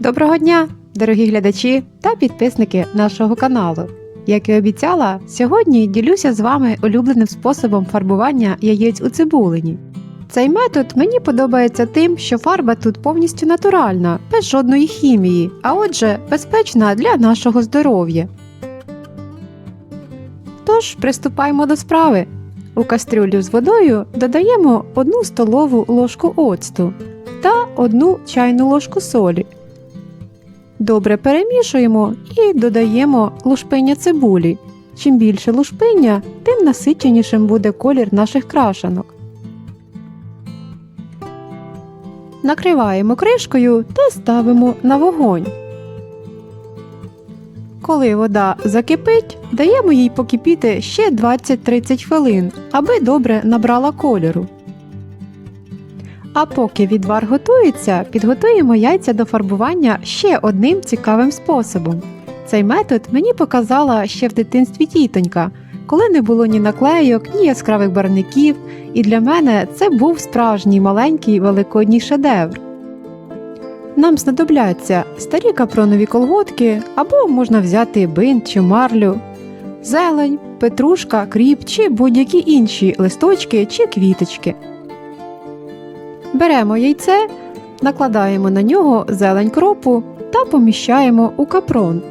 Доброго дня, дорогі глядачі та підписники нашого каналу. Як і обіцяла, сьогодні ділюся з вами улюбленим способом фарбування яєць у цибулині. Цей метод мені подобається тим, що фарба тут повністю натуральна, без жодної хімії, а отже, безпечна для нашого здоров'я. Тож, приступаємо до справи. У кастрюлю з водою додаємо 1 столову ложку оцту та 1 чайну ложку солі. Добре перемішуємо і додаємо лушпиння цибулі. Чим більше лушпиння, тим насиченішим буде колір наших крашанок. Накриваємо кришкою та ставимо на вогонь. Коли вода закипить, даємо їй покипіти ще 20-30 хвилин, аби добре набрала кольору. А поки відвар готується, підготуємо яйця до фарбування ще одним цікавим способом. Цей метод мені показала ще в дитинстві тітонька, коли не було ні наклейок, ні яскравих барвників, і для мене це був справжній маленький великодній шедевр. Нам знадобляться старі капронові колготки або можна взяти бинт чи марлю, зелень, петрушка, кріп чи будь-які інші листочки чи квіточки. Беремо яйце, накладаємо на нього зелень кропу та поміщаємо у капрон.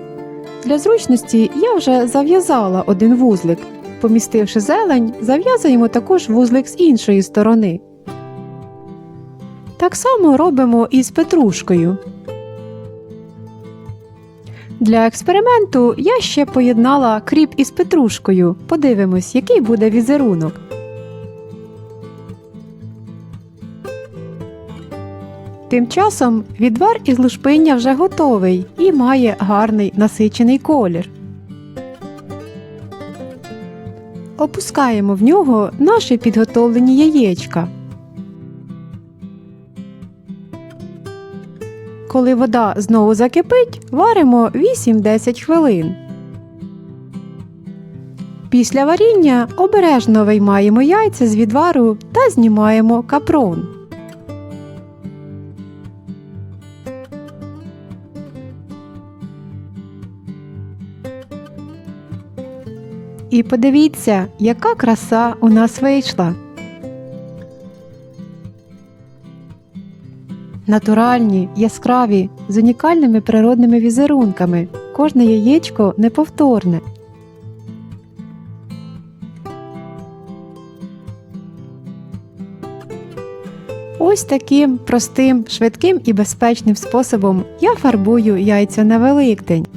Для зручності я вже зав'язала один вузлик. Помістивши зелень, зав'язуємо також вузлик з іншої сторони. Так само робимо і з петрушкою. Для експерименту я ще поєднала кріп із петрушкою. Подивимось, який буде візерунок. Тим часом відвар із лушпиння вже готовий і має гарний насичений колір. Опускаємо в нього наші підготовлені яєчка. Коли вода знову закипить, варимо 8-10 хвилин. Після варіння обережно виймаємо яйця з відвару та знімаємо капрон. І подивіться, яка краса у нас вийшла. Натуральні, яскраві, з унікальними природними візерунками. Кожне яєчко неповторне. Ось таким простим, швидким і безпечним способом я фарбую яйця на Великдень.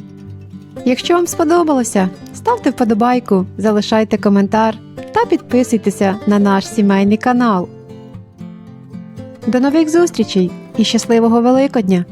Якщо вам сподобалося, ставте вподобайку, залишайте коментар та підписуйтеся на наш сімейний канал. До нових зустрічей і щасливого Великодня!